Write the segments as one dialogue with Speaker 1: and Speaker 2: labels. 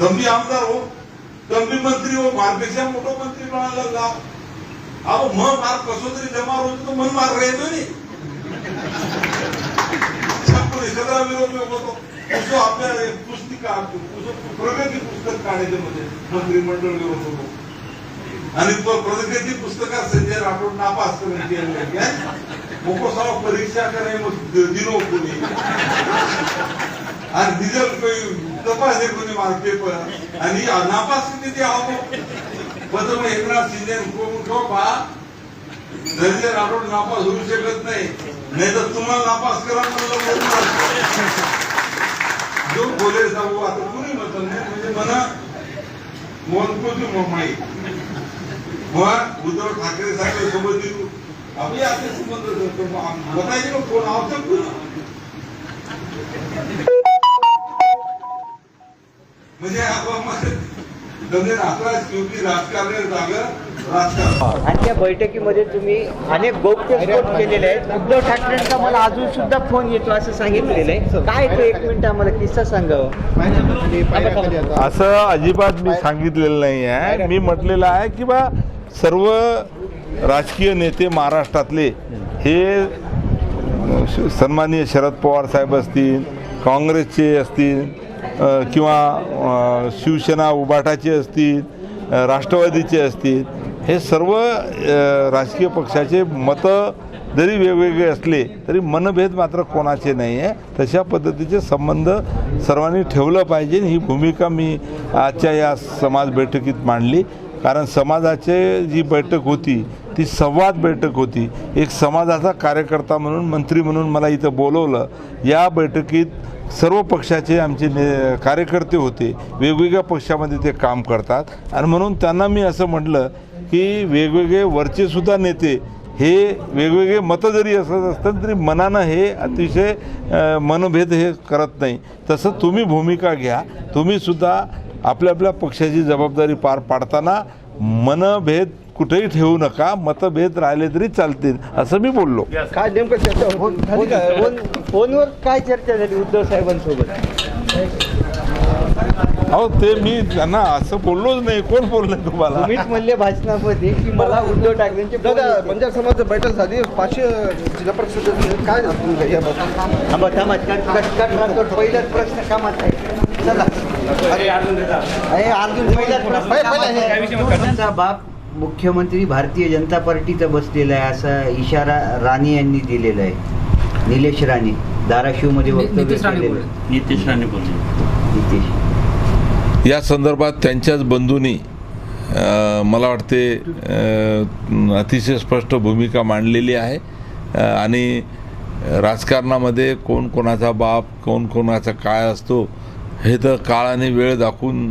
Speaker 1: गंभी आमदार हो गंभी मंत्री हो मारपेक्षा मोठं मंत्री म्हणाला लागला. अहो मन मार कसो तरी जमा होतो तो मन मार राहतो नी. छापून विरोध होतो उसो आपल्या पुस्तिका प्रगती पुस्तक काढायचे मध्ये मंत्रिमंडळ विरोध होतो. आणि तो प्रगती पुस्तकात संजय राठोड नापास करण्याची मोको सारा परीक्षा करायला मग कोणी? आणि रिझल्ट तपासले कोणी मार्क पेपर. आणि नापास किती आहो. पण एकनाथ शिंदे उपमुख्य पहा धनंजय राठोड नापास होऊ शकत नाही. नाही तर तुम्हाला नापास करा म्हणलं जो बोले जाऊ आता कोणी म्हणत नाही. म्हणजे म्हणा मोनकोची मोमाई मग उद्धव ठाकरे साहेब सोबत येऊ. आपले आपले संबंध बतायचे कोण आवश्यक म्हणजे आपण म्हणजे
Speaker 2: आणि त्या बैठकीमध्ये तुम्ही अनेक गौप्यस्फोट केलेले आहेत. उद्धव ठाकरेंचा मला अजून सुद्धा फोन येतो असं सांगितलेलं आहे. काय तो एक मिनिट आम्हाला किस्सा सांगावं?
Speaker 3: असं अजिबात मी सांगितलेलं नाही आहे. मी म्हटलेलं आहे की बा सर्व राजकीय नेते महाराष्ट्रातले हे सन्माननीय शरद पवार साहेब असतील काँग्रेसचे असतील किंवा शिवसेना उबाटाचे असतील राष्ट्रवादीचे असतील हे सर्व राजकीय पक्षाचे मतं जरी वेगवेगळे असले तरी मनभेद मात्र कोणाचे नाही आहे तशा पद्धतीचे संबंध सर्वांनी ठेवलं पाहिजे. ही भूमिका मी आजच्या या समाज बैठकीत मांडली. कारण समाजाचे जी बैठक होती ती संवाद बैठक होती. एक समाजाचा कार्यकर्ता म्हणून मंत्री म्हणून मला इथं बोलवलं. या बैठकीत सर्व पक्षाचे आमचे ने कार्यकर्ते होते. वेगवेगळ्या पक्षामध्ये ते काम करतात. आणि म्हणून त्यांना मी असं म्हटलं की वेगवेगळे वरचेसुद्धा नेते हे वेगवेगळे मतं जरी असत असतात तरी मनानं हे अतिशय मनभेद हे करत नाही. तसं तुम्ही भूमिका घ्या. तुम्हीसुद्धा आपल्या आपल्या पक्षाची जबाबदारी पार पाडताना मनभेद कुठेही ठेवू नका मतभेद राहिले तरी चालतील असं मी बोललो.
Speaker 2: काय नेमकं चर्चा फोन फोन फोनवर काय चर्चा झाली उद्धव साहेबांसोबत?
Speaker 3: अहो ते मी त्यांना असं बोललोच नाही. कोण बोललं तुम्हाला?
Speaker 2: तुम्हीच म्हणले भाषणामध्ये की मला उद्धव ठाकरेंचे फोन
Speaker 4: दादा
Speaker 2: येते.
Speaker 4: पंजाब समाजाची बैठक झाली. पाचशे जिल्हा परिषद काय झालं तुमच्या याबाबत?
Speaker 2: थांबा थांबा कट कट कट राहतो पहिलाच प्रश्न कामात आहे चला. अरे अर्जुन पहिलाच प्रश्न
Speaker 4: पहिला.
Speaker 2: आहे.
Speaker 5: बाप मुख्यमंत्री भारतीय जनता पार्टीचा बसलेला आहे असा इशारा राणे यांनी दिलेला आहे निलेश राणे धाराशिवमध्ये वक्तव्य
Speaker 6: नितेश राणे
Speaker 5: केलेलं
Speaker 6: बोलले.
Speaker 5: आहे.
Speaker 6: नितेश राणे बोलले
Speaker 5: नितेश
Speaker 3: या संदर्भात त्यांच्याच बंधूंनी अ, मला वाटते अ, अतिशय स्पष्ट भूमिका मांडलेली आहे अ, आणि राजकारणामध्ये कोण कोणाचा बाप कोण कोणाचा काय असतो हे तर काळाने वेळ दाखवून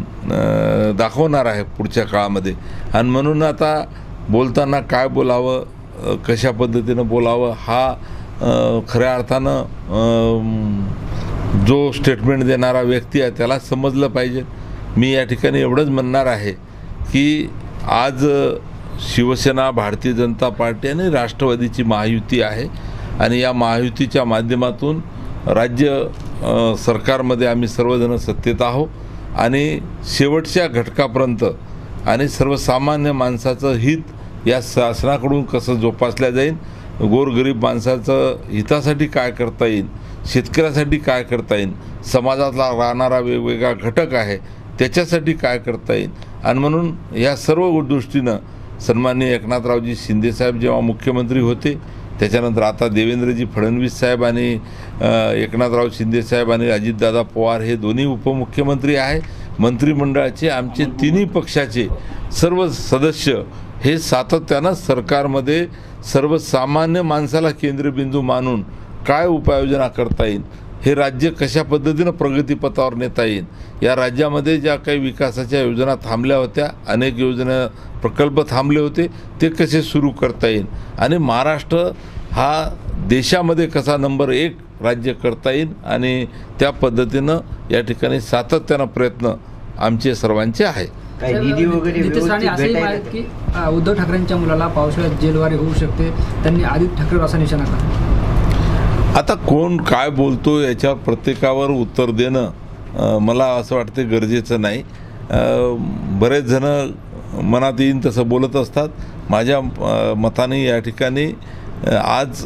Speaker 3: दाखवणार आहे पुढच्या काळामध्ये. आणि म्हणून आता बोलताना काय बोलावं कशा पद्धतीनं बोलावं हा खऱ्या अर्थानं जो स्टेटमेंट देणारा व्यक्ती आहे त्याला समजलं पाहिजे. मी या ठिकाणी एवढंच म्हणणार आहे की आज शिवसेना भारतीय जनता पार्टी आणि राष्ट्रवादीची महायुती आहे. आणि या महायुतीच्या माध्यमातून राज्य सरकारमध्ये आम्ही सर्वजण सत्तेत आहोत आणि शेवटच्या घटकापर्यंत आणि सर्वसामान्य माणसाचं हित या शासनाकडून कसं जोपासल्या जाईल गोरगरीब माणसाचं हितासाठी काय करता येईल शेतकऱ्यासाठी काय करता येईल समाजातला राहणारा वेगवेगळा घटक आहे त्याच्यासाठी काय करता येईल? आणि म्हणून या सर्व दृष्टीनं सन्माननीय एकनाथरावजी शिंदेसाहेब जेव्हा मुख्यमंत्री होते त्याच्यानंतर आता देवेंद्रजी फडणवीस साहेब आणि एकनाथराव शिंदेसाहेब आणि अजितदादा पवार हे दोन्ही उपमुख्यमंत्री आहे. मंत्रिमंडळाचे आमचे तिन्ही पक्षाचे सर्व सदस्य हे सातत्यानं सरकारमध्ये सर्वसामान्य माणसाला केंद्रबिंदू मानून काय उपाययोजना करता येईल? हे राज्य कशा पद्धतीनं प्रगतीपथावर नेता येईल या राज्यामध्ये ज्या काही विकासाच्या योजना थांबल्या होत्या अनेक योजना प्रकल्प थांबले होते ते कसे सुरू करता येईल आणि महाराष्ट्र हा देशामध्ये कसा नंबर एक राज्य करता येईल आणि त्या पद्धतीनं या ठिकाणी सातत्यानं प्रयत्न आमचे सर्वांचे आहे.
Speaker 5: निधी वगैरे
Speaker 6: की उद्धव ठाकरेंच्या मुलाला पावसाळ्यात जेलवारी होऊ शकते. त्यांनी आदित्य ठाकरेवर असा निशाणा
Speaker 3: आता कोण काय बोलतो याच्यावर प्रत्येकावर उत्तर देणं मला असं वाटते गरजेचं नाही. बरेच जण मनात येईन तसं बोलत असतात. माझ्या मताने या ठिकाणी आज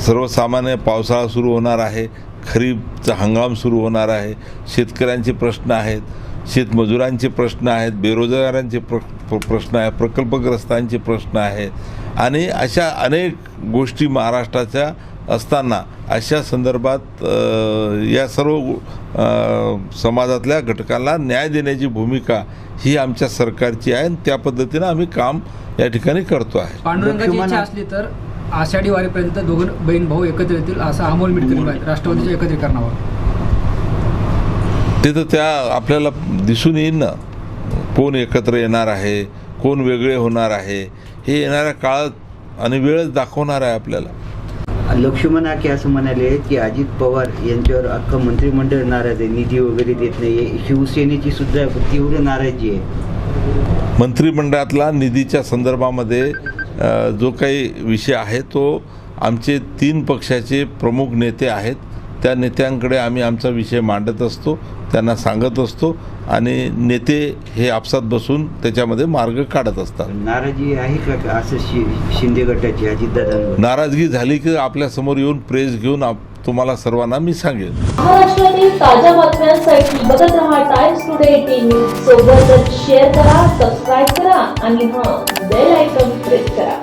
Speaker 3: सर्वसामान्य पावसाळा सुरू होणार आहे. खरीपचा हंगाम सुरू होणार आहे. शेतकऱ्यांचे प्रश्न आहेत. शेतमजुरांचे प्रश्न आहेत. बेरोजगारांचे प्र प्र- प्रश्न आहेत. प्रकल्पग्रस्तांचे प्रश्न आहेत. आणि अशा अनेक गोष्टी महाराष्ट्राच्या असताना अशा संदर्भात या सर्व समाजातल्या घटकांना न्याय देण्याची भूमिका ही आमच्या सरकारची आहे आणि त्या पद्धतीनं आम्ही काम या ठिकाणी करतो आहे.
Speaker 6: पांडुरंगाची
Speaker 5: लक्ष्मण-
Speaker 6: इच्छा असली तर आषाढी वारीपर्यंत दोघं बहीण भाऊ एकत्र येतील असं अमोल मिटकरी राष्ट्रवादीच्या एकत्रीकरणावर.
Speaker 3: ते तर त्या आपल्याला दिसून येईल ना. कोण एकत्र येणार आहे कोण वेगळे होणार आहे हे येणाऱ्या काळात आणि वेळच दाखवणार आहे आपल्याला.
Speaker 5: लक्ष्मण आके असं म्हणाले की अजित पवार यांच्यावर अख्खं मंत्रिमंडळ नाराज आहे निधी वगैरे देत नाही शिवसेनेची सुद्धा तीव्र नाराजी आहे.
Speaker 3: मंत्रिमंडळातला निधीच्या संदर्भामध्ये जो काही विषय आहे तो आमचे तीन पक्षाचे प्रमुख नेते आहेत. त्या नेत्यांकडे आम्ही आमचा विषय मांडत असतो त्यांना सांगत असतो आणि नेते हे आपसात बसून त्याच्यामध्ये मार्ग काढत असतात.
Speaker 5: नाराजी आहे का असं शिंदे गटाची अजितदादांवर
Speaker 3: नाराजगी झाली की आपल्यासमोर येऊन प्रेस घेऊन आप तुम्हाला सर्वांना मी सांगेन.
Speaker 7: महाराष्ट्रातील ताज्या बातम्यांसाठी बघत रहा टाइम्स टुडे एटीन न्यूज सोबतच शेअर करा सबस्क्राईब करा आणि हां बेल आयकॉन प्रेस करा.